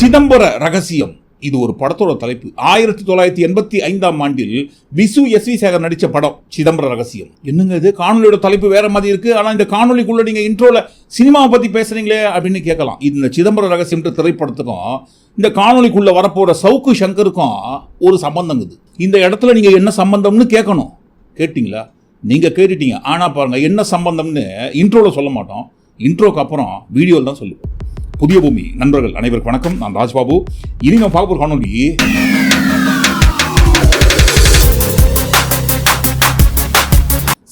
சிதம்பர ரகசியம். இது ஒரு படத்தோட தலைப்பு. ஆயிரத்தி தொள்ளாயிரத்தி எண்பத்தி ஐந்தாம் ஆண்டில் விசு எஸ் வி சேகர் நடித்த படம் சிதம்பர ரகசியம். என்னங்க இது? காணொலியோட தலைப்பு வேற மாதிரி இருக்கு. ஆனால் இந்த காணொலிக்குள்ள நீங்க இன்ட்ரோல சினிமாவை பத்தி பேசுறீங்களே அப்படின்னு கேட்கலாம். இந்த சிதம்பர ரகசியம் திரைப்படத்துக்கும் இந்த காணொலிக்குள்ள வரப்போற சவுக்கு சங்கருக்கும் ஒரு சம்பந்தம் இது. இந்த இடத்துல நீங்க என்ன சம்பந்தம்னு கேட்கணும். கேட்டிங்களா? நீங்க கேட்டுட்டீங்க. ஆனா பாருங்க என்ன சம்பந்தம்னு இன்ட்ரோல சொல்ல மாட்டோம். இன்ட்ரோக்கு அப்புறம் வீடியோவில் தான் சொல்லுவோம். புதிய பூமி. நண்பர்கள் அனைவருக்கும் வணக்கம். நான் ராஜ்பாபு. இனி நான் பார்க்க போகிற காணொலி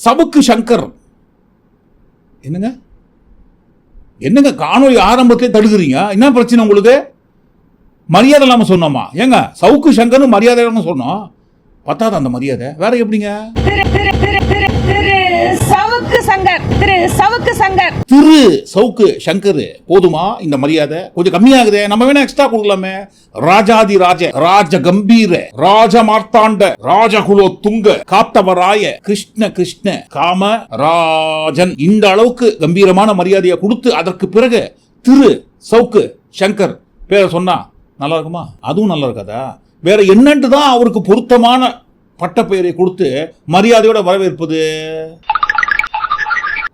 சபுக்கு சங்கர். என்னங்க? என்னங்க காணொலி ஆரம்பத்திலே தடுக்கிறீங்க? என்ன பிரச்சனை உங்களுக்கு? மரியாதை இல்லாமல் சொன்னோமா? ஏங்க சவுக்கு சங்கர்னு மரியாதை இல்லாமல் சொன்னோம். பத்தாத அந்த மரியாதை? வேற எப்படிங்க? சவுக்கு சங்கர் திரு சவுக்கு சங்கர். திரு சவுக்கு சங்கர் போதுமா இந்த மரியாதை? கொஞ்சம் கம்மியாகுதே நம்ம வேணா எக்ஸ்ட்ரா கொடுக்கலாமே. ராஜாதி ராஜ ராஜ கம்பீர ராஜ மார்த்தாண்ட ராஜகுலோ துங்க காத்தவராய கிருஷ்ண கிருஷ்ண காம ராஜன். இந்த அளவுக்கு கம்பீரமான மரியாதையை கொடுத்து அதற்கு பிறகு திரு சவுக்கு சங்கர் பேரை சொன்னா நல்லா இருக்குமா? அதுவும் நல்லா இருக்காதா? வேற என்னன்ட்டு தான் அவருக்கு பொருத்தமான பட்டப்பெயரை கொடுத்து மரியாதையோட வரவேற்பது?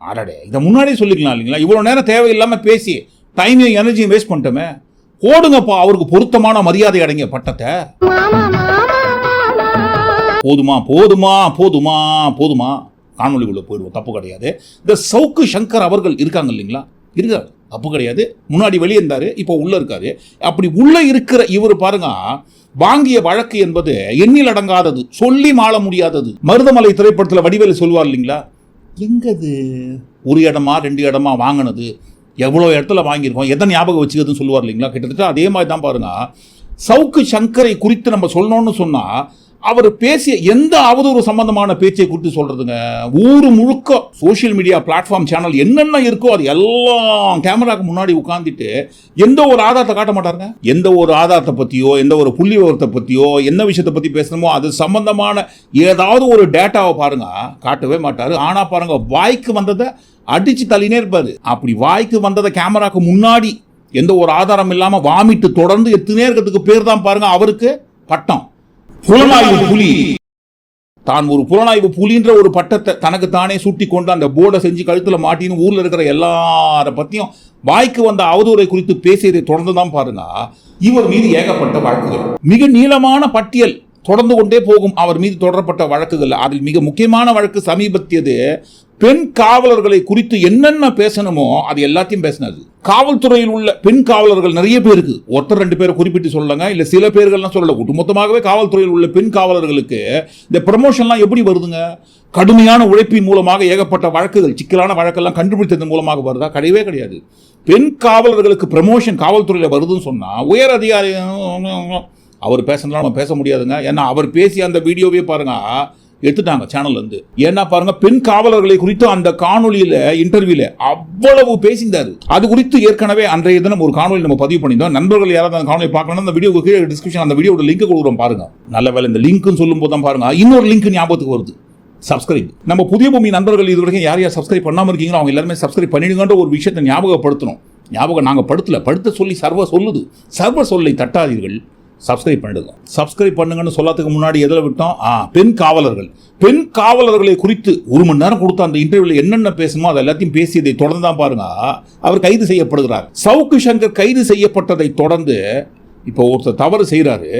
அடடே இதை முன்னாடியே சொல்லிக்கலாம் இல்லைங்களா? இவ்வளோ நேரம் தேவையில்லாமல் பேசி டைமையும் எனர்ஜியும் வேஸ்ட் பண்ணிட்டோமே. போடுங்கப்பா அவருக்கு பொருத்தமான மரியாதை அடங்கிய பட்டத்தை. போதுமா போதுமா போதுமா போதுமா. காணொலிக்குள்ள போயிடுவோம் தப்பு கிடையாது. இந்த சவுக்கு சங்கர் அவர்கள் இருக்காங்க இல்லைங்களா? இருக்காரு தப்பு கிடையாது. முன்னாடி வெளியே இருந்தாரு இப்போ உள்ள இருக்காரு. அப்படி உள்ள இருக்கிற இவர் பாருங்க வாங்கிய வழக்கு என்பது எண்ணில் அடங்காதது சொல்லி மாள முடியாதது. மருதமலை திரைப்படத்தில் வடிவேலு சொல்வார் இல்லைங்களா? எங்கது? ஒரு இடமா ரெண்டு இடமா வாங்கினது? எவ்வளோ இடத்துல வாங்கியிருக்கோம்? எதை ஞாபகம் வச்சுக்கிறதுன்னு சொல்லுவார் இல்லைங்களா? கிட்டத்தட்ட அதே மாதிரி தான் பாருங்கள் சவுக்கு சங்கரை குறித்து நம்ம சொல்லணும்னு சொன்னால் அவர் பேசிய எந்த அவதூறு சம்பந்தமான பேச்சை குறித்து சொல்றதுங்க? ஊர் முழுக்க சோஷியல் மீடியா பிளாட்ஃபார்ம் சேனல் என்னென்ன இருக்கோ அது எல்லாம் கேமராக்கு முன்னாடி உட்காந்துட்டு எந்த ஒரு ஆதாரத்தை காட்ட மாட்டாருங்க? எந்த ஒரு ஆதாரத்தை பற்றியோ எந்த ஒரு புள்ளி விவரத்தை பற்றியோ என்ன விஷயத்தை பற்றி பேசணுமோ அது சம்பந்தமான ஏதாவது ஒரு டேட்டாவை பாருங்க. காட்டவே மாட்டார். ஆனால் பாருங்க வாய்க்கு வந்ததை அடிச்சு தள்ளினே இருப்பாரு. அப்படி வாய்க்கு வந்ததை கேமராக்கு முன்னாடி எந்த ஒரு ஆதாரம் இல்லாமல் வாமிட்டு தொடர்ந்து எத்தனை இருக்கிறதுக்கு பேர் தான் பாருங்க. அவருக்கு பட்டம். புலனாய்வு புலி. தான் ஒரு புலனாய்வு புலின்ற ஒரு பட்டத்தை தனக்கு தானே சுட்டி கொண்டு அந்த போர்டை செஞ்சு கழுத்துல மாட்டின்னு ஊர்ல இருக்கிற எல்லார பத்தியும் வாய்க்கு வந்த அவதூறை குறித்து பேசியதை தொடர்ந்து தான் பாருங்க. இவர் மீது ஏகப்பட்ட வழக்குகள். மிக நீளமான பட்டியல். தொடர்ந்து கொண்டே போகும் அவர் மீது தொடரப்பட்ட வழக்குகள். அதில் மிக முக்கியமான வழக்கு சமீபத்தியது பெண் காவலர்களை குறித்து என்னென்ன பேசணுமோ அது எல்லாத்தையும் பேசினது. காவல்துறையில் உள்ள பெண் காவலர்கள் நிறைய பேருக்கு ஒருத்தர் ரெண்டு பேரை குறிப்பிட்டு சொல்லுங்க இல்ல சில பேர்கள்லாம் சொல்லல. ஒட்டுமொத்தமாகவே காவல்துறையில் உள்ள பெண் காவலர்களுக்கு இந்த ப்ரமோஷன்லாம் எப்படி வருதுங்க? கடுமையான உழைப்பின் மூலமாக ஏகப்பட்ட வழக்குகள் சிக்கலான வழக்கெல்லாம் கண்டுபிடித்தது மூலமாக வருதா? கிடையவே கிடையாது. பெண் காவலர்களுக்கு ப்ரமோஷன் காவல்துறையில் வருதுன்னு சொன்னால் உயர் அதிகாரி அவர் பேசுறதுனால நம்ம பேச முடியாதுங்க. ஏன்னா அவர் பேசி அந்த வீடியோவே பாருங்க எடுத்துட்டாங்க சேனல்ல இருந்து. ஏன்னா பாருங்க பெண் காவலர்களை குறித்து அந்த காணொலியில இன்டர்வியூல அவ்வளவு பேசியிருந்தாரு. அது குறித்து ஏற்கனவே அன்றைய தினம் ஒரு காணொலி நம்ம பதிவு பண்ணியிருந்தோம். நண்பர்கள் யாராவது அந்த காணொலி பார்க்கணும் அந்த வீடியோ கீழே டிஸ்கிரிப்ஷன் அந்த வீடியோட லிங்க் கொடுக்குறோம் பாருங்க. நல்ல வேலை இந்த லிங்க்னு சொல்லும் போது தான் பாருங்க இன்னொரு லிங்க் ஞாபகத்துக்கு வருது. சப்ஸ்கிரைப் நம்ம புதிய பூமி நண்பர்கள் இது வரைக்கும் யார் யார் சப்ஸ்கிரைப் பண்ணாமல் இருக்கீங்களோ அவங்க எல்லாருமே சப்ஸ்கிரைப் பண்ணிடுங்கன்ற ஒரு விஷயத்தை ஞாபகப்படுத்தணும். ஞாபகம் நாங்கள் படுத்தல. படுத்த சொல்லி சர்வ சொல்லுது. சர்வ சொல்லை தட்டாதீர்கள். சப்ஸ்கிரைப் பண்ணிடுங்க. சப்ஸ்கிரைப் பண்ணுங்கன்னு சொல்லாததுக்கு முன்னாடி எதில் விட்டோம்? ஆ பெண் காவலர்கள். பெண் காவலர்களை குறித்து ஒரு மணி நேரம் கொடுத்த அந்த இன்டர்வியூல என்னென்ன பேசணுமோ அதை எல்லாத்தையும் பேசியதை தொடர்ந்து தான் பாருங்க. அவர் கைது செய்யப்படுகிறார். சவுக்கு சங்கர் கைது செய்யப்பட்டதை தொடர்ந்து இப்போ ஒருத்தர் தவறு செய்கிறாரு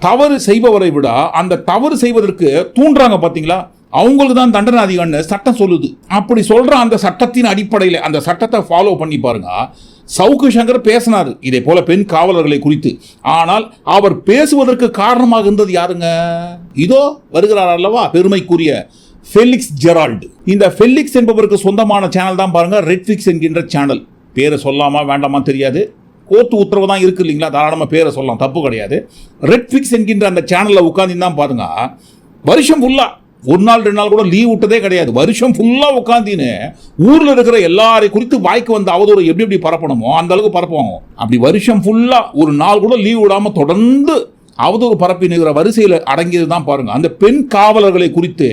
தவறு செய்பவரை விட அந்த தவறு செய்வதற்கு தூண்டுறாங்க பார்த்தீங்களா அவங்களுக்கு தான் தண்டனை அதிகம்னு சட்டம் சொல்லுது. அப்படி சொல்கிற அந்த சட்டத்தின் அடிப்படையில் அந்த சட்டத்தை ஃபாலோ பண்ணி பாருங்கள் சவுக்கு சங்கர் பேசினார். இதே போல பெண் காவலர்களை குறித்து. ஆனால் அவர் பேசுவதற்கு காரணமாக இருந்தது யாருங்க? இதோ வருகிறார் அல்லவா பெருமைக்குரிய ஃபெலிக்ஸ் ஜெரால்டு. இந்த ஃபெலிக்ஸ் என்பவருக்கு சொந்தமான சேனல் தான் பாருங்க ரெட்ஃபிக்ஸ் என்கின்ற சேனல் பேரை சொல்லாமா வேண்டாமா தெரியாது. கோர்ட்டு உத்தரவு தான் இருக்கு இல்லைங்களா? தாராளமாக பேரை சொல்லலாம் தப்பு கிடையாது. ரெட்ஃபிக்ஸ் என்கின்ற அந்த சேனலில் உட்காந்து தான் பாருங்க. வருஷம் ஃபுல்லாக ஒரு நாள் ரெண்டு நாள் கூட லீவ் விட்டதே கிடையாது. வருஷம் ஃபுல்லாக உட்காந்தின்னு ஊரில் இருக்கிற எல்லாரை குறித்து வாய்க்கு வந்த அவதூறு எப்படி எப்படி பரப்பணுமோ அந்த அளவுக்கு பரப்புவாங்க. அப்படி வருஷம் ஃபுல்லாக ஒரு நாள் கூட லீவ் விடாமல் தொடர்ந்து அவதூறு பரப்பினுகிற வரிசையில் அடங்கியது தான் பாருங்க. அந்த பெண் காவலர்களை குறித்து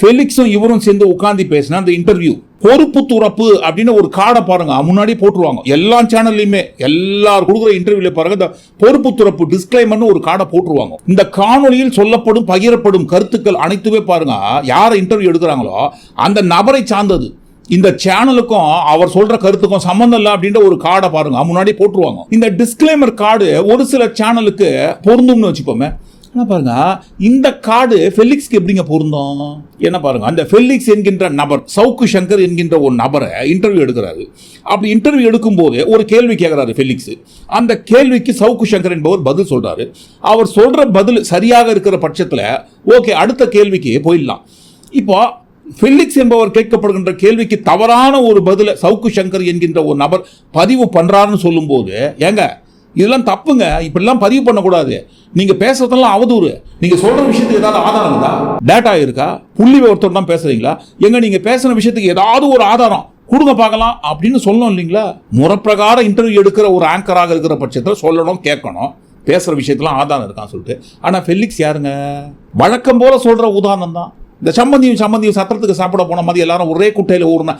ஃபெலிக்ஸும் இவரும் சேர்ந்து உட்காந்து பேசின அந்த இன்டர்வியூ பொறுப்பு துறப்பு அப்படின்னு ஒரு கார்டை பாருங்க. முன்னாடி போட்டுருவாங்க. எல்லா சேனல்லையுமே எல்லாரும் கொடுக்குற இன்டர்வியூல பாருங்க. இந்த பொறுப்பு துறப்பு டிஸ்கிளைமர்னு ஒரு கார்டை போட்டுருவாங்க. இந்த காணொலியில் சொல்லப்படும் பகிரப்படும் கருத்துக்கள் அனைத்துமே பாருங்க. யாரை இன்டர்வியூ எடுக்கிறாங்களோ அந்த நபரை சார்ந்தது. இந்த சேனலுக்கும் அவர் சொல்ற கருத்துக்கும் சம்பந்தம் இல்லை அப்படின்ற ஒரு கார்டை பாருங்க. முன்னாடி போட்டுருவாங்க. இந்த டிஸ்கிளைமர் கார்டு ஒரு சில சேனலுக்கு பொருந்தும்னு வச்சுப்போமே என்ன பாருங்க இந்த கார்டு ஃபெலிக்ஸ்க்கு எப்படிங்க பொருந்தும்? என்ன பாருங்க அந்த ஃபெலிக்ஸ் என்கின்ற நபர் சவுக்கு சங்கர் என்கின்ற ஒரு நபரை இன்டர்வியூ எடுக்கிறாரு. அப்படி இன்டர்வியூ எடுக்கும்போது ஒரு கேள்வி கேட்குறாரு ஃபெலிக்ஸ் அந்த கேள்விக்கு சவுக்கு சங்கர் என்பவர் பதில் சொல்றாரு. அவர் சொல்ற பதில் சரியாக இருக்கிற பட்சத்தில் ஓகே அடுத்த கேள்விக்கு போயிடலாம். இப்போ ஃபெலிக்ஸ் என்பவர் கேட்கப்படுகின்ற கேள்விக்கு தவறான ஒரு பதில சவுக்கு சங்கர் என்கின்ற ஒரு நபர் பதிவு பண்ணுறாருன்னு சொல்லும்போது ஏங்க இதெல்லாம் தப்புங்க. இப்படிலாம் பதிவு பண்ணக்கூடாது. நீங்கள் பேசுறதெல்லாம் அவதூறு. நீங்கள் சொல்கிற விஷயத்துக்கு ஏதாவது ஆதாரம் இருக்கா டேட்டா இருக்கா? புள்ளி ஒருத்தர் தான் பேசுறீங்களா? எங்கே நீங்கள் பேசுகிற விஷயத்துக்கு ஏதாவது ஒரு ஆதாரம் கொடுங்க பார்க்கலாம் அப்படின்னு சொல்லணும் இல்லைங்களா? முறப்பிரகாரம் இன்டர்வியூ எடுக்கிற ஒரு ஆங்கராக இருக்கிற பட்சத்தில் சொல்லணும் கேட்கணும். பேசுகிற விஷயத்துலாம் ஆதாரம் இருக்கான்னு சொல்லிட்டு. ஆனால் ஃபெலிக்ஸ் யாருங்க? வழக்கம் போல் சொல்கிற உதாரணம் தான் இந்த சம்பந்தியும் சம்பந்தியும் சத்திரத்துக்கு சாப்பிட போன மாதிரி எல்லாரும் ஒரே குட்டையில் ஊர்ன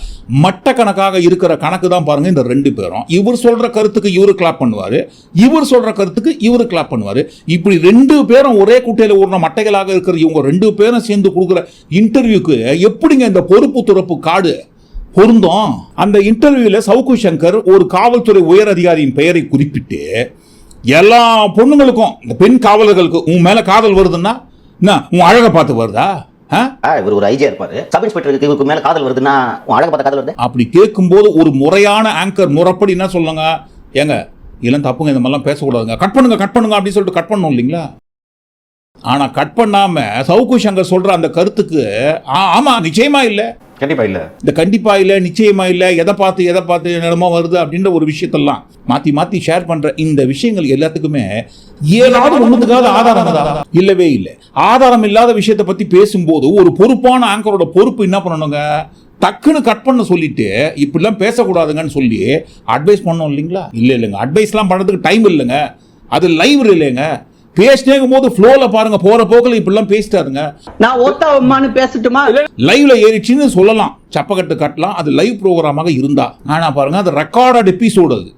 மட்டக்கணக்காக இருக்கிற கணக்கு தான் பாருங்க இந்த ரெண்டு பேரும். இவர் சொல்ற கருத்துக்கு இவர் கிளாப் பண்ணுவார். இவர் சொல்ற கருத்துக்கு இவர் கிளாப் பண்ணுவார். இப்படி ரெண்டு பேரும் ஒரே குட்டையில் ஊர்ன மட்டைகளாக இருக்கிற இவங்க ரெண்டு பேரும் சேர்ந்து கொடுக்குற இன்டர்வியூக்கு எப்படிங்க இந்த பொறுப்பு துறப்பு காடு பொருந்தும்? அந்த இன்டர்வியூவில் சவுக்கு சங்கர் ஒரு காவல்துறை உயர் அதிகாரியின் பெயரை குறிப்பிட்டு எல்லா பொண்ணுங்களுக்கும் இந்த பெண் காவலர்களுக்கு உன் மேலே காதல் வருதுன்னா என்ன உன் அழகை பார்த்து வருதா? இவர் ஒரு ஐஜியா இருப்பாரு. சப் இன்ஸ்பெக்டருக்கு இவருக்கு மேல காதல் வருதுன்னா அழக பார்த்த காதல் வருது? அப்படி கேட்கும்போது ஒரு முறையான ஆங்கர் முறைப்படி என்ன சொல்லுங்க ஏங்க இதெல்லாம் தப்புங்க இந்த மாதிரிலாம் பேசக்கூடாதுங்க. கட் பண்ணுங்க கட் பண்ணுங்க அப்படின்னு சொல்லிட்டு கட் பண்ணணும் இல்லைங்களா? ஆனா கட் பண்ணாம சவுக்கு சங்கர் சொல்ற அந்த கருத்துக்கு ஆ, ஆமா நிச்சயமா இல்லை. கண்டிப்பா இல்ல. இந்த கண்டிப்பா இல்ல நிச்சயமா இல்ல எதை பார்த்து எதை பார்த்து என்னமோ வருது அப்படின்ற ஒரு விஷயத்தெல்லாம் மாத்தி மாத்தி ஷேர் பண்ற இந்த விஷயங்கள் எல்லாத்துக்குமே ஏதாவது ஒண்ணுத்துக்காவது ஆதாரம் இல்லவே இல்லை. ஆதாரம் இல்லாத விஷயத்தை பத்தி பேசும்போது ஒரு பொறுப்பான ஆங்கரோட பொறுப்பு என்ன பண்ணணுங்க? டக்குன்னு கட் பண்ண சொல்லிட்டு இப்படிலாம் பேசக்கூடாதுங்கன்னு சொல்லி அட்வைஸ் பண்ணோம் இல்லைங்களா? இல்லை இல்லைங்க. அட்வைஸ்லாம் பண்ணுறதுக்கு டைம் இல்லைங்க. அது லைவ் இல்லைங்க. பேசினேங்கும் போது ஃப்ளோவில் பாருங்க போற போக்கில் இப்படிலாம் பேசிட்டாருங்க. நான் ஓத்தாவம்மான்னு பேசட்டுமா? லைவ்ல ஏறிச்சுன்னு சொல்லலாம். சப்பக்கட்டு கட்டலாம். அது லைவ் ப்ரோக்ராமாக இருந்தா. ஆனா பாருங்க அது ரெக்கார்டட் எபிசோடு அது.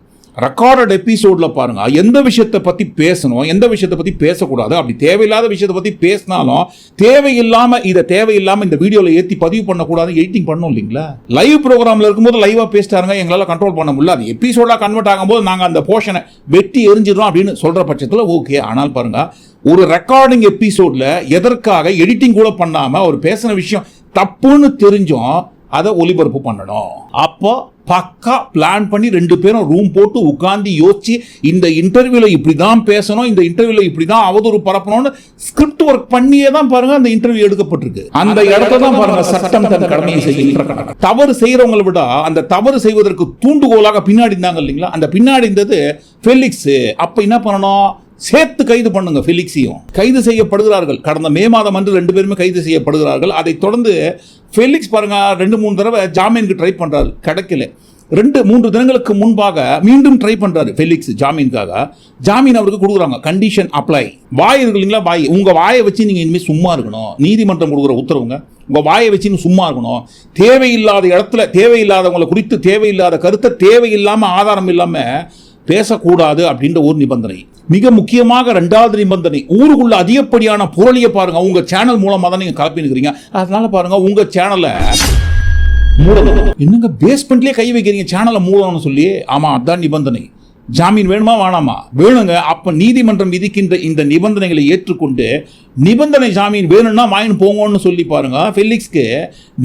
ரெக்கார்டட் எபிசோடில் பாருங்க. எந்த விஷயத்தை பற்றி பேசணும் எந்த விஷயத்தை பற்றி பேசக்கூடாது அப்படி தேவையில்லாத விஷயத்தை பற்றி பேசினாலும் தேவையில்லாமல் இதை தேவையில்லாமல் இந்த வீடியோவில் ஏற்றி பதிவு பண்ணக்கூடாது எடிட்டிங் பண்ணணும் இல்லைங்களா? லைவ் ப்ரோக்ராமில் இருக்கும்போது லைவாக பேசிட்டாருங்க எங்களால் கண்ட்ரோல் பண்ண முடியல. அது கன்வெர்ட் ஆகும்போது நாங்கள் அந்த போர்ஷனை வெட்டி எரிஞ்சிடும் அப்படின்னு சொல்கிற பட்சத்தில் ஓகே ஆனால் பாருங்கள் ஒரு ரெக்கார்டிங் எபிசோடில் எதற்காக எடிட்டிங் கூட பண்ணாமல் அவர் பேசின விஷயம் தப்புன்னு தெரிஞ்சும் அதை ஒளிபரப்பு பண்ணணும். அப்போ பக்கா பிளான் பண்ணி ரெண்டு பேரும் ரூம் போட்டு உட்கார்ந்து யோசிச்சு இந்த இன்டர்வியூல இப்படி தான் பேசணும் இந்த இன்டர்வியூல இப்படி தான் அவதூறு பரப்பணும்னு ஸ்கிரிப்ட் ஒர்க் பண்ணியே தான் பாருங்க அந்த இன்டர்வியூ எடுக்கப்பட்டிருக்கு. அந்த இடத்துல தான் பாருங்க சட்டம் தன் கடமையை செய்கின்ற தவறு செய்யறவங்களை விட அந்த தவறு செய்வதற்கு தூண்டுகோலாக பின்னாடி இருந்தாங்க இல்லைங்களா? அந்த பின்னாடி இருந்தது ஃபெலிக்ஸ் அப்ப என்ன பண்ணணும்? சேர்த்து கைது பண்ணுங்க ஃபெலிக்ஸையும் கைது செய்யப்படுகிறார்கள். கடந்த மே மாதம் அன்று ரெண்டு பேருமே கைது செய்யப்படுகிறார்கள். அதைத் தொடர்ந்து ஃபெலிக்ஸ் பாருங்க ரெண்டு மூணு தடவை ஜாமீனுக்கு ட்ரை பண்ணுறாரு கிடைக்கல. ரெண்டு மூன்று தினங்களுக்கு முன்பாக மீண்டும் ட்ரை பண்ணுறாரு ஃபெலிக்ஸ் ஜாமீனுக்காக. ஜாமீன் அவருக்கு கொடுக்குறாங்க. கண்டிஷன் அப்ளை வாய் இருக்கு இல்லைங்களா? வாய். உங்கள் வாயை வச்சு நீங்கள் இனிமேல் சும்மா இருக்கணும். நீதிமன்றம் கொடுக்குற உத்தரவுங்க. உங்கள் வாயை வச்சு சும்மா இருக்கணும். தேவையில்லாத இடத்துல தேவையில்லாதவங்களை குறித்து தேவையில்லாத கருத்தை தேவையில்லாமல் ஆதாரம் இல்லாமல் பேசக்கூடாது அப்படின்ற ஒரு நிபந்தனை. மிக முக்கியமாக ரெண்டாவது நிபந்தனை ஊருக்குள்ள அதிகப்படியான புரளியை பாருங்க உங்க சேனல் மூலமா தான் நீங்க கலப்பினுக்கிறீங்க அதனால பாருங்க உங்க சேனலை மூடணும். என்னங்க பேஸ்மெண்ட்லயே கை வைக்கிறீங்க சேனலை மூடணும்னு சொல்லி? ஆமா அதான் நிபந்தனை. ஜாமீன் வேணுமா வேணாமா? வேணுங்க. அப்போ நீதிமன்றம் விதிக்கின்ற இந்த நிபந்தனைகளை ஏற்றுக்கொண்டு நிபந்தனை ஜாமீன் வேணும்னா வாங்கின்னு போங்கன்னு சொல்லி பாருங்க ஃபெலிக்ஸ்க்கு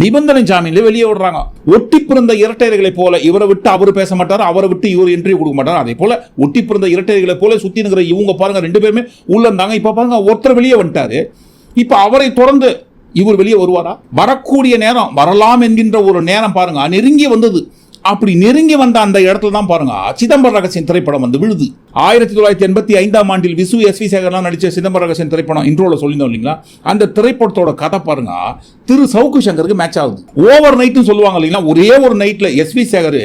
நிபந்தனை ஜாமீன்ல வெளியே விடுறாங்க. ஒட்டி பிறந்த இரட்டையர்களை போல இவரை விட்டு அவர் பேச மாட்டார் அவரை விட்டு இவர் இன்டர்வியூ கொடுக்க மாட்டார். அதே போல ஒட்டி பிறந்த இரட்டையர்களை போல சுத்தி நிற்கிற இவங்க பாருங்க ரெண்டு பேருமே உள்ள இருந்தாங்க. இப்போ பாருங்க ஒருத்தர் வெளியே வந்துட்டாரு. இப்போ அவரை தொடர்ந்து இவர் வெளியே வருவாரா? வரக்கூடிய நேரம் வரலாம் என்கின்ற ஒரு நேரம் பாருங்க நெருங்கி வந்தது. அப்படி நெருங்கி வந்த அந்த இடத்துல தான் பாருங்க சிதம்பர ரகசியம் திரைப்படம் வந்து விழுது. ஆயிரத்தி தொள்ளாயிரத்தி எண்பத்தி ஐந்தாம் ஆண்டில் விசு எஸ் வி சேகர்லாம் நடித்த சிதம்பர ரகசியம் திரைப்படம் இன்ட்ரோல சொல்லியிருந்தோம் இல்லைங்களா? அந்த திரைப்படத்தோட கதை பாருங்க திரு சவுக்கு சங்கருக்கு மேட்ச் ஆகுது. ஓவர் நைட்னு சொல்லுவாங்க இல்லைங்களா? ஒரே ஒரு நைட்ல எஸ் வி சேகர்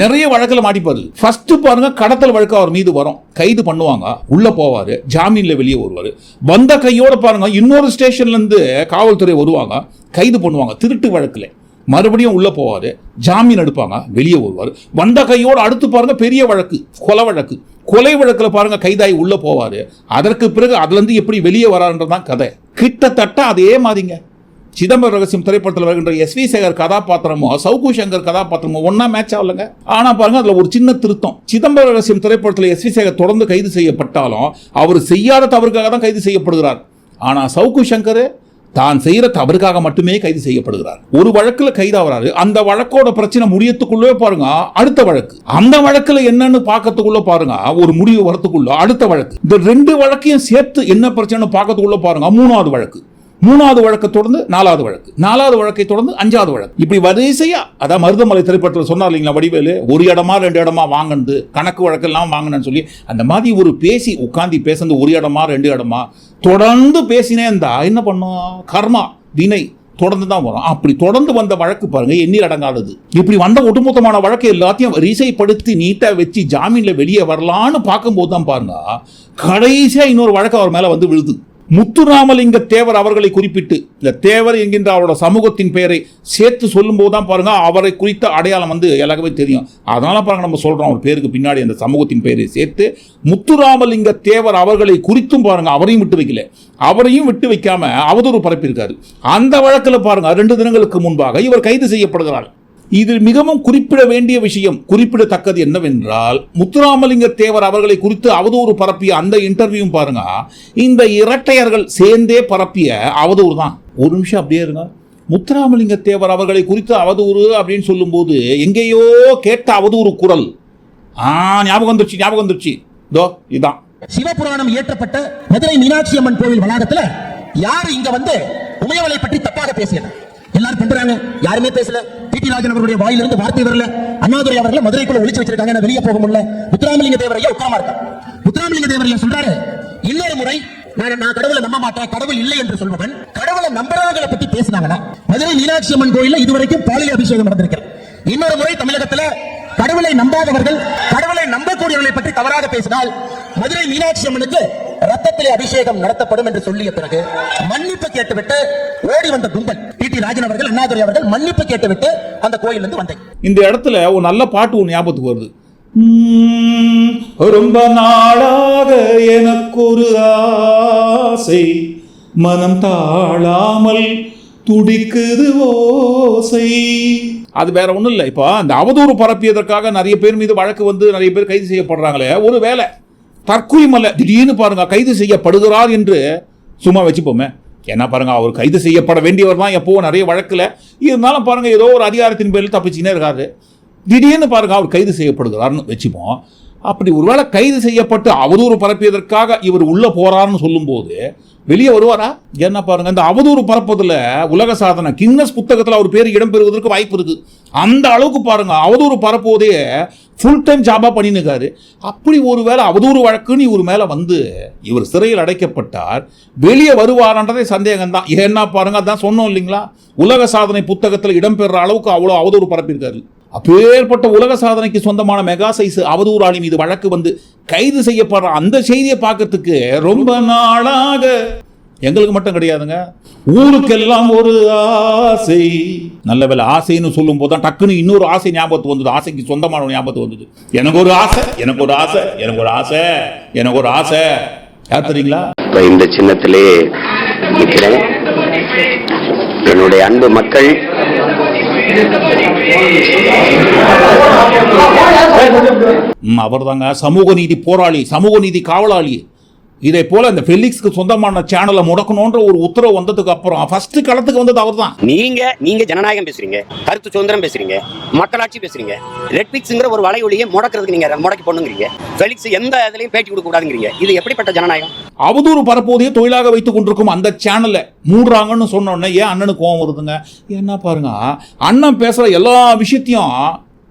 நிறைய வழக்கில் மாட்டிப்பாரு. ஃபர்ஸ்ட் பாருங்க கடத்தல் வழக்கு அவர் மீது வரும். கைது பண்ணுவாங்க உள்ள போவார் ஜாமீனில் வெளியே வருவார். வந்த கையோட பாருங்க இன்னொரு ஸ்டேஷன்ல இருந்து காவல்துறை வருவாங்க கைது பண்ணுவாங்க திருட்டு வழக்கில். மறுபடியும் உள்ளே போவார். ஜாமீன் எடுப்பாங்க. வெளியே வருவார். வந்த கையோடு அடுத்து பாருங்க பெரிய வழக்கு கொலை வழக்கு. கொலை வழக்கில் பாருங்க கைதாகி உள்ளே போவார். அதற்கு பிறகு அதுலேருந்து எப்படி வெளியே வரான்றதான் கதை. கிட்டத்தட்ட அதே மாதிரிங்க. சிதம்பர ரகசியம் திரைப்படத்தில் வருகின்ற எஸ் வி சேகர் கதாபாத்திரமோ சவுகு சங்கர் கதாபாத்திரமோ ஒன்றா மேட்ச் ஆகலைங்க ஆனால் பாருங்கள் அதில் ஒரு சின்ன திருத்தம். சிதம்பர ரகசியம் திரைப்படத்தில் எஸ் வி சேகர் தொடர்ந்து கைது செய்யப்பட்டாலும் அவர் செய்யாத தவறுக்காக தான் கைது செய்யப்படுகிறார். ஆனால் சவுகு சங்கர் தான் செய்யற தவறுக்காக மட்டுமே கைது செய்யப்படுகிறார். ஒரு வழக்குல கைதாகிறாரு அந்த வழக்கோட பிரச்சனை முடியத்துக்குள்ளே பாருங்க அடுத்த வழக்கு. அந்த வழக்குல என்னன்னு பார்க்கறதுக்குள்ள பாருங்க ஒரு முடிவு வரத்துக்குள்ள அடுத்த வழக்கு. இந்த ரெண்டு வழக்கையும் சேர்த்து என்ன பிரச்சனை பார்க்கறதுக்குள்ள பாருங்க மூணாவது வழக்கு. மூணாவது வழக்கை தொடர்ந்து நாலாவது வழக்கு. நாலாவது வழக்கை தொடர்ந்து அஞ்சாவது வழக்கு. இப்படி வரிசையா அதான் மருதமலை திரைப்படத்தில் சொன்னார் இல்லைங்களா வடிவேலு? ஒரு இடமா ரெண்டு இடமா வாங்கினது கணக்கு வழக்கெல்லாம் வாங்கினேன்னு சொல்லி அந்த மாதிரி ஒரு பேசி உட்காந்து பேசுனது ஒரு இடமா ரெண்டு இடமா தொடர்ந்து பேசினே இருந்தா என்ன பண்ணும் கர்மா வினை தொடர்ந்து தான் வரும். அப்படி தொடர்ந்து வந்த வழக்கு பாருங்க எண்ணில் அடங்காதது. இப்படி வந்த ஒட்டுமொத்தமான வழக்கு எல்லாத்தையும் ரீசைப்படுத்தி நீட்டா வச்சு ஜாமீன்ல வெளியே வரலான்னு பார்க்கும்போது தான் பாருங்க கடைசியா இன்னொரு வழக்கு அவர் மேல வந்து விழுது. முத்துராமலிங்க தேவர் அவர்களை குறிப்பிட்டு இந்த தேவர் என்கின்ற அவரோட சமூகத்தின் பெயரை சேர்த்து சொல்லும்போது தான் பாருங்க அவரை குறித்த அடையாளம் வந்து எல்லாருக்குமே தெரியும். அதனால பாருங்க நம்ம சொல்றோம் அவர் பேருக்கு பின்னாடி அந்த சமூகத்தின் பெயரை சேர்த்து முத்துராமலிங்க தேவர் அவர்களை குறித்தும் பாருங்க அவரையும் விட்டு வைக்கல. அவரையும் விட்டு வைக்காம அவதூறு பரப்பியிருக்காரு. அந்த வழக்கில் பாருங்க ரெண்டு தினங்களுக்கு முன்பாக இவர் கைது செய்யப்படுகிறார். இதில் மிகவும் குறிப்பிட வேண்டிய விஷயம் குறிப்பிடத்தக்கது என்னவென்றால் முத்துராமலிங்க தேவர் அவர்களை குறித்து அவதூறு பரப்பிய அந்த இன்டர்வியூவும் பாருங்க. இந்த இரட்டையர்கள் சேர்ந்தே பரப்பிய அவதூறு தான். ஒரு நிமிஷம் அப்படியே இருங்க. முத்துராமலிங்க தேவர் அவர்களை குறித்து அவதூறு அப்படின்னு சொல்லும்போது எங்கேயோ கேட்ட அவதூறு குரல். ஆ ஞாபகம் வந்துருச்சு ஞாபகம் வந்துருச்சு. இதோ இதான். சிவபுராணம் இயற்றப்பட்ட மதுரை மீனாட்சி அம்மன் கோவில் வளாகத்துல யாரு இங்க வந்து உமையவளை பற்றி தப்பாக பேசியது? எல்லாரும் பண்றாங்க யாருமே பேசல. டிடி ராஜன் அவர்களுடைய வாயிலிருந்து வார்த்தை வரல. அண்ணாதுரை அவர்களை மதுரைக்குள்ள ஒழிச்சு வச்சிருக்காங்க. நான் வெளியே போக முடியல. முத்துராமலிங்க தேவரையா ஐயா இருக்கா முத்துராமலிங்க தேவரையா சொல்றாரு இன்னொரு முறை நான் நான் கடவுளை நம்ப மாட்டேன். கடவுள் இல்லை என்று சொல்பவன் கடவுளை நம்புறவங்களை பத்தி பேசினாங்கன்னா மதுரை மீனாட்சி அம்மன் கோயில்ல இதுவரைக்கும் பாலியல் அபிஷேகம் நடந்திருக்கிறது இன்னொரு முறை தமிழகத்துல கடவுளை நம்பாதவர்கள் கடவுளை நம்பக்கூடியவர்களை பற்றி தவறாக பேசினால் மதுரை மீனாட்சி அம்மனுக்கு ரத்தத்திலே அபிஷேகம் நடத்தப்படும் என்று சொல்லிய பிறகு மன்னிப்பு கேட்டுவிட்டு ஓடி வந்த கும்பல். டிடி ராஜன் அவர்கள் அண்ணாதுரை அவர்கள் மன்னிப்பு கேட்டுவிட்டு அந்த கோயிலிருந்து வந்தேன் இந்த இடத்துல ஒரு நல்ல பாட்டு ஒரு ஞாபகத்துக்கு வருது. ரொம்ப நாளாக எனக்கு ஒரு ஆசை மனம் தாழாமல் துடிக்குது ஓசை. அது வேற ஒன்றும் இல்லை. இப்போ அந்த அவதூறு பரப்பியதற்காக நிறைய பேர் மீது வழக்கு வந்து நிறைய பேர் கைது செய்யப்படுறாங்களே ஒரு வேலை. தற்கொலை அல்ல திடீர்னு பாருங்க கைது செய்யப்படுகிறார் என்று சும்மா வச்சுப்போமே. என்ன பாருங்க அவர் கைது செய்யப்பட வேண்டியவர் தான் எப்போ நிறைய வழக்கில். இருந்தாலும் பாருங்க ஏதோ ஒரு அதிகாரத்தின் பேரில் தப்பிச்சுனே இருக்காரு. திடீர்னு பாருங்க அவர் கைது செய்யப்படுகிறார்னு வச்சுப்போம். அப்படி ஒருவேளை கைது செய்யப்பட்டு அவதூறு பரப்பியதற்காக இவர் உள்ளே போறாருன்னு சொல்லும்போது வெளியே வருவாரா? என்ன பாருங்க இந்த அவதூறு பரப்பதில் உலக சாதனை கின்னஸ் புத்தகத்தில் அவர் பேர் இடம்பெறுவதற்கு வாய்ப்பு இருக்குது அந்த அளவுக்கு பாருங்க அவதூறு பரப்புவதே ஃபுல் டைம் ஜாபாக பண்ணினுக்காரு. அப்படி ஒரு வேளை அவதூறு வழக்குன்னு இவர் மேலே வந்து இவர் சிறையில் அடைக்கப்பட்டார். வெளியே வருவாரான்றதே சந்தேகம் தான் ஏன்னா பாருங்க அதான் சொன்னோம் இல்லைங்களா? உலக சாதனை புத்தகத்தில் இடம்பெறுற அளவுக்கு அவ்வளோ அவதூறு பரப்பியிருக்காரு. அப்பேற்பட்ட உலக சாதனைக்கு சொந்தமான மெகா சைஸ் அவதூறாளி மீது வழக்கு வந்து கைது செய்யப்படுற அந்த செய்தியை பார்க்கறதுக்கு ரொம்ப நாளாக எங்களுக்கு மட்டும் கிடையாதுங்க. ஊருக்கெல்லாம் ஒரு ஆசை. நல்ல வேலை ஆசைன்னு சொல்லும் போது தான் டக்குன்னு இன்னொரு ஆசை ஞாபகத்து வந்தது. ஆசைக்கு சொந்தமான ஞாபகத்து வந்தது. எனக்கு ஒரு ஆசை எனக்கு ஒரு ஆசை எனக்கு ஒரு ஆசை எனக்கு ஒரு ஆசை. யார் தெரியுங்களா? இந்த சின்னத்திலே நிற்கிறேன் என்னுடைய அன்பு மக்கள். அவர் தாங்க சமூக நீதி போராளி சமூக நீதி காவலாளி. இதே போல இந்த ஃபெலிக்ஸ்க்கு சொந்தமான சேனலை முடக்கணுன்ற ஒரு உத்தரவு வந்ததுக்கு அப்புறம் ஃபர்ஸ்ட் களத்துக்கு வந்தது அவர் தான் நீங்க நீங்க ஜனநாயகம் பேசுறீங்க கருத்து சுதந்திரம் பேசுறீங்க மக்களாட்சி பேசுறீங்க ரெட்பிக்ஸ்ங்கிற ஒரு வலையொலியை முடக்கிறதுக்கு நீங்க முடக்கி பண்ணுங்கிறீங்க ஃபெலிக்ஸ் எந்த இதுலயும் பேட்டி கொடுக்க கூடாதுங்கிறீங்க. இது எப்படிப்பட்ட ஜனநாயகம்? அவதூறு பரப்புவதையே தொழிலாக வைத்துக் கொண்டிருக்கும் அந்த சேனலை மூடுறாங்கன்னு சொன்ன உடனே ஏன் அண்ணனுக்கு கோவம் வருதுங்க? என்ன பாருங்க அண்ணன் பேசுற எல்லா விஷயத்தையும்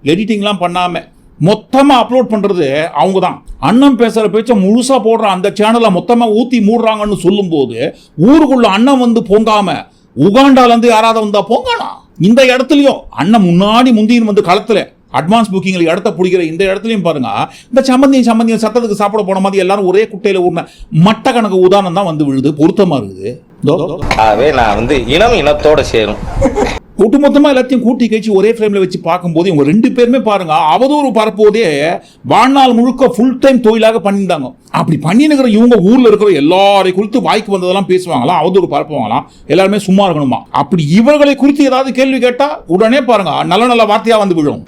எடிட்டிங்லாம் பண்ணாம மொத்தமாக அப்லோட் பண்ணுறது அவங்க தான் அண்ணன் பேசுகிற பேச்ச முழுசாக போடுற அந்த சேனலை மொத்தமாக ஊற்றி மூடுறாங்கன்னு சொல்லும்போது ஊருக்குள்ள அண்ணன் வந்து பொங்காம உகாண்டாலேருந்து யாராவது வந்தால் பொங்கலாம் இந்த இடத்துலையும். அண்ணன் முன்னாடி முந்தியின் வந்து களத்தில் அட்வான்ஸ் புக்கிங்கில் இடத்த பிடிக்கிற இந்த இடத்துலையும் பாருங்க இந்த சம்பந்தியும் சம்பந்தியும் சத்தத்துக்கு சாப்பிட போன மாதிரி எல்லாரும் ஒரே குட்டையில் ஊர்ன மட்ட கணக்கு உதாரணம் தான் வந்து விழுது பொருத்தமாக இருக்குது? ஆகவே நான் வந்து இனம் இனத்தோட சேரும். ஒட்டுமொத்தமா எல்லாத்தையும் கூட்டி கழிச்சு ஒரே ஃப்ரேம்ல வச்சு பார்க்கும்போது இவங்க ரெண்டு பேருமே பாருங்க அவதூறு பரப்புவதே வாழ்நாள் முழுக்க ஃபுல் டைம் தொழிலாக பண்ணியிருந்தாங்க. அப்படி பண்ணினுக்கிற இவங்க ஊர்ல இருக்கிற எல்லாரை குறித்து வாய்க்கு வந்ததெல்லாம் பேசுவாங்களாம் அவதூறு பரப்புவாங்களாம் எல்லாருமே சும்மா இருக்கணுமா? அப்படி இவர்களை குறித்து ஏதாவது கேள்வி கேட்டா உடனே பாருங்க நல்ல நல்ல வார்த்தையா வந்து விழும்.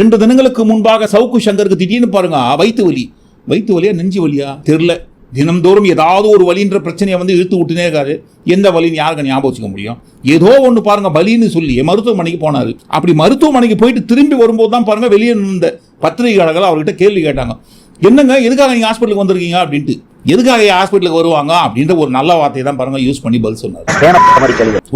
ரெண்டு தினங்களுக்கு முன்பாக சவுக்கு சங்கருக்கு திடீர்னு பாருங்க வயிற்று வலி. வயிற்று வலியா நெஞ்சு வலியா? தெரில தினம்தோறும் ஏதாவது ஒரு வலின்ற பிரச்சனையை வந்து இழுத்து விட்டுனே இருக்காரு. எந்த வலின்னு யாருக்கு ஞாபகம் வச்சுக்க முடியும்? ஏதோ ஒன்று பாருங்க வலின்னு சொல்லி மருத்துவமனைக்கு போனார். அப்படி மருத்துவமனைக்கு போயிட்டு திரும்பி வரும்போது தான் பாருங்க வெளியே நின்ற பத்திரிகையாளர்கள் அவர்கிட்ட கேள்வி கேட்டாங்க. என்னங்க எதுக்காக நீங்கள் ஹாஸ்பிட்டலுக்கு வந்திருக்கீங்க? அப்படின்ட்டு. எதுக்காக ஹாஸ்பிட்டலுக்கு வருவாங்க அப்படின்ற ஒரு நல்ல வார்த்தையை தான் பாருங்க யூஸ் பண்ணி பதில் சொன்னார்.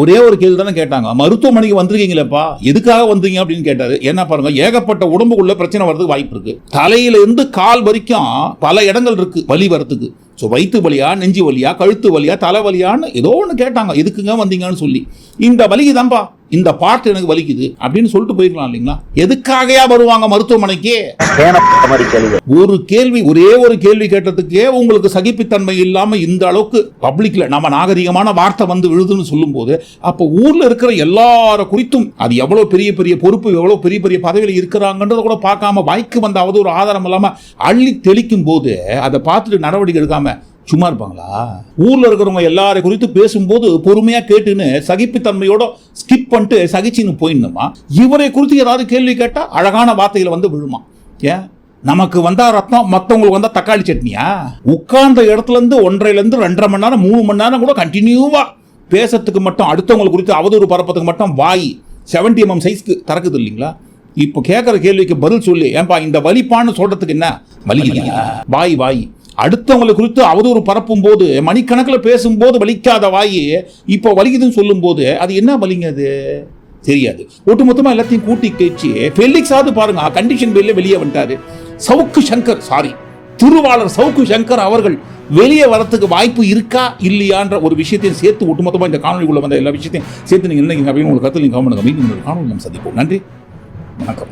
ஒரே ஒரு கேள்வி தானே கேட்டாங்க. மருத்துவமனைக்கு வந்திருக்கீங்களேப்பா? எதுக்காக வந்தீங்க அப்படின்னு கேட்டாரு. என்ன பாருங்க ஏகப்பட்ட உடம்புக்குள்ள பிரச்சனை வர்றதுக்கு வாய்ப்பு இருக்கு. தலையில இருந்து கால் வரைக்கும் பல இடங்கள் இருக்கு வலி வரத்துக்கு ஸோ வயிற்று வலியா நெஞ்சு வலியா கழுத்து வலியா தலை வலியான்னு ஏதோ ஒன்று கேட்டாங்க. எதுக்குங்க வந்தீங்கன்னு சொல்லி. இந்த வலிக்கு தான்ப்பா இந்த பார்ட் எனக்கு வலிக்குது அப்படின்னு சொல்லிட்டு போயிருக்கலாம் இல்லைங்களா? எதுக்காகயா வருவாங்க மருத்துவமனைக்கு? ஒரு கேள்வி ஒரே ஒரு கேள்வி கேட்டதுக்கே உங்களுக்கு சகிப்புத்தன்மை இல்லாமல் இந்த அளவுக்கு பப்ளிக்ல நம்ம நாகரிகமான வார்த்தை வந்து விழுதுன்னு சொல்லும்போது அப்போ ஊர்ல இருக்கிற எல்லார குறித்தும் அது எவ்வளவு பெரிய பெரிய பொறுப்பு எவ்வளவு பெரிய பெரிய பதவியில் இருக்கிறாங்கன்றத கூட பார்க்காம வாய்க்கு வந்தாவது ஒரு ஆதாரம் இல்லாமல் அள்ளி தெளிக்கும் போது அதை பார்த்துட்டு நடவடிக்கை எடுக்காம சும்மா இருப்பாங்களா? ஊர்ல இருக்கிறவங்க எல்லாரை குறித்து பேசும்போது பொறுமையா கேட்டுன்னு சகிப்புத்தன்மையோட ஸ்கிப் பண்ணிட்டு சகிச்சின்னு போயிடணுமா? இவரை குறித்து ஏதாவது கேள்வி கேட்டா அழகான வார்த்தைகளை வந்து விழுமா? ஏன்? நமக்கு வந்தா ரத்னம் மற்றவங்களுக்கு வந்தா தக்காளி சட்னியா? உட்கார்ந்த இடத்துல இருந்து ஒன்றரைல இருந்து ரெண்டரை மணி நேரம் மூணு மணி நேரம் கூட கண்டினியூவா பேசுறதுக்கு மட்டும் அடுத்தவங்களுக்கு குறித்து அவதூறு பரப்பதுக்கு மட்டும் வாய் செவன்டி எம்எம் சைஸ்க்கு திறக்குது இல்லைங்களா? இப்போ கேட்குற கேள்விக்கு பதில் சொல்லி. ஏன்பா இந்த வலிப்பான்னு சொல்றதுக்கு என்ன வலி வாய் வாய். அடுத்தவங்களை குறித்து அவதூறு பரப்பும் போது மணிக்கணக்கில் பேசும்போது வலிக்காத வாய் இப்போ வலிக்குதுன்னு சொல்லும்போது அது என்ன வலிங்க அது? தெரியாது. ஒட்டுமொத்தமாக எல்லாத்தையும் கூட்டி கழிச்சு ஃபெல்லிக்ஸாவது பாருங்க கண்டிஷன் பேரில் வெளியே வந்துட்டாரு. சவுக்கு சங்கர் சாரி திருவாளர் சவுக்கு சங்கர் அவர்கள் வெளியே வரத்துக்கு வாய்ப்பு இருக்கா இல்லையான்ற ஒரு விஷயத்தையும் சேர்த்து ஒட்டுமொத்தமாக இந்த காணொலிக்குள்ள வந்த எல்லா விஷயத்தையும் சேர்த்து நீங்கள் என்ன அப்படின்னு ஒரு கருத்து நீங்க கவனம் மீண்டும் ஒரு காணொலி நம்ம சந்திப்போம். நன்றி. வணக்கம்.